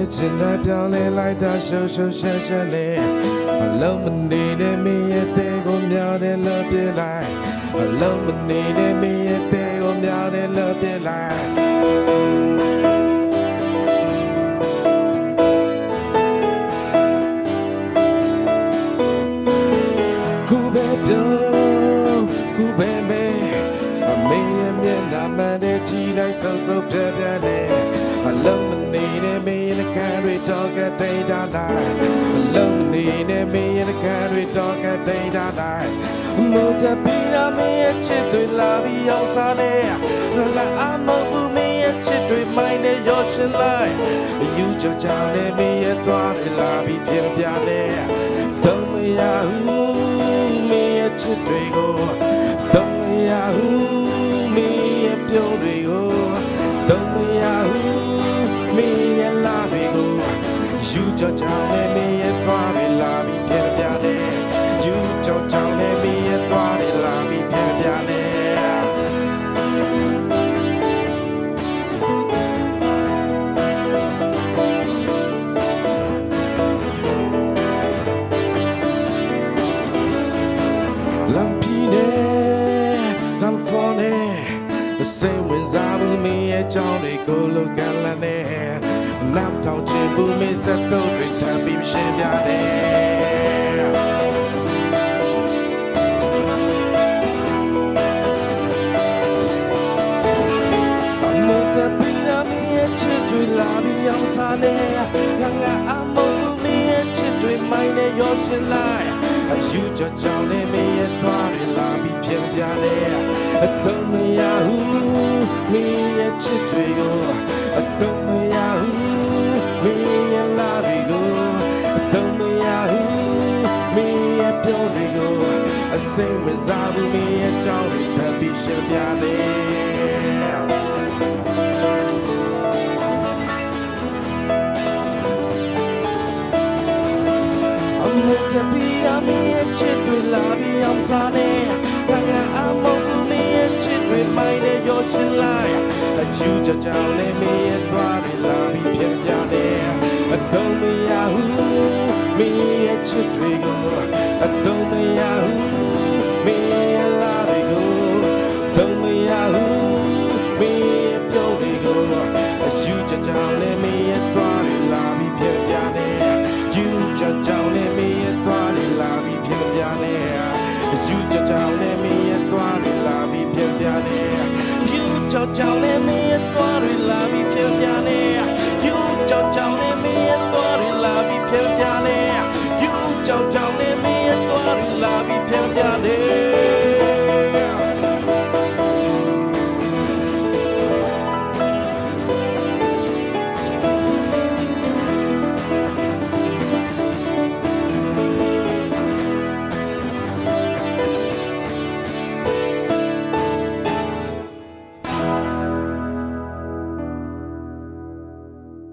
နဲ့ချင်တဲ့ပြောင်းလဲလိုက်တာရှုပ်ရှုပ်ရှက်ရှက်နဲ့အလုံးမနေတဲ့မင်းရဲ့တဲ့ကိုမြောက်တယ်လို့ပြလိုက်အလုံးမနေတဲ့မင်းရဲ့တဲ့ကိုမြောက်တယ် တွေတော့ကတိတ်တာလိုက်အလုံးမနေတဲ့မင်းရဲ့ခံတွေတော့ကတိတ်တာလိုက်မို့တပီရာမင်းရဲ့ချစ်တွေလာပြီးအောင်စားနေလာအမဘူးမင်းရဲ့ချစ်တွေမိုင်းနဲ့ရောရှင်လိုက်ယူကြောကြောင်နဲ့မင်းရဲ့သွားတွေလာပြီးပြပြနဲ့တော့မရဘူးမင်းရဲ့ချစ်တွေကိုတော့မရဘူးမင်းရဲ့ပြုံးတွေကို ကြောကြောင်နဲ့မင်းရဲ့သွားတွေလာပြီးပြပြနဲ့ယူကြောကြောင်နဲ့မင်းရဲ့သွားတွေလာပြီးပြပြနဲ့လမ်းပြင်းနေလမ်းဖော်နေစိတ်ဝင်စားမှုမင်းရဲ့ကြောင်းတွေကိုလိုကန် လန်းနေလမ်းထောင်ချင်မှုမင်းစက်တော့တွေထပ်ပြီးရှင်းပြတယ်မတ်တပီနာမင်းရဲ့ချစ်တွေလာပြီးအောင်စားနေငါငါအမောမင်းရဲ့ချစ်တွေမိုင်းနဲ့ရောရှင်လိုက်အယူကြောင့်ကြောင့်လည်းမင်းရဲ့သွားတွေလာပြီးပြန်ပြတယ်အတော့မရဘူးမင်းရဲ့ချစ်တွေကိုအတော့ ပြောတွေကိုအစိမ့်မစားဘူးမင်းရဲ့ကြောင်းတွေထပ်ပြီးရှင်ပြတယ်အမေတပီအမေရဲ့ချစ်တွေလာပြီးအောင်စားနေငါငါအမေမင်းရဲ့ချစ်တွေမိုင်းနဲ့ရောရှင်လိုက်အယူကြကြောင်နဲ့မင်းရဲ့သွားတွေလာပြီးပြန်ပြတယ်အတော့မရဘူးမင်းရဲ့ချစ်တွေကို အတော့မရဘူးမင်းရဲ့လာတွေကိုတော့မရဘူးမင်းရဲ့ပြောတွေကိုအယူကြကြောင်နဲ့မင်းရဲ့သွားတွေလာပြီးပြန်ပြတယ်ယူကြကြောင်နဲ့မင်းရဲ့သွားတွေလာပြီးပြန်ပြတယ်ယူကြကြောင်နဲ့မင်းရဲ့သွားတွေလာပြီးပြန်ပြတယ်ယူကြကြောင်နဲ့မင်းရဲ့သွားတွေလာပြီးပြန်ပြ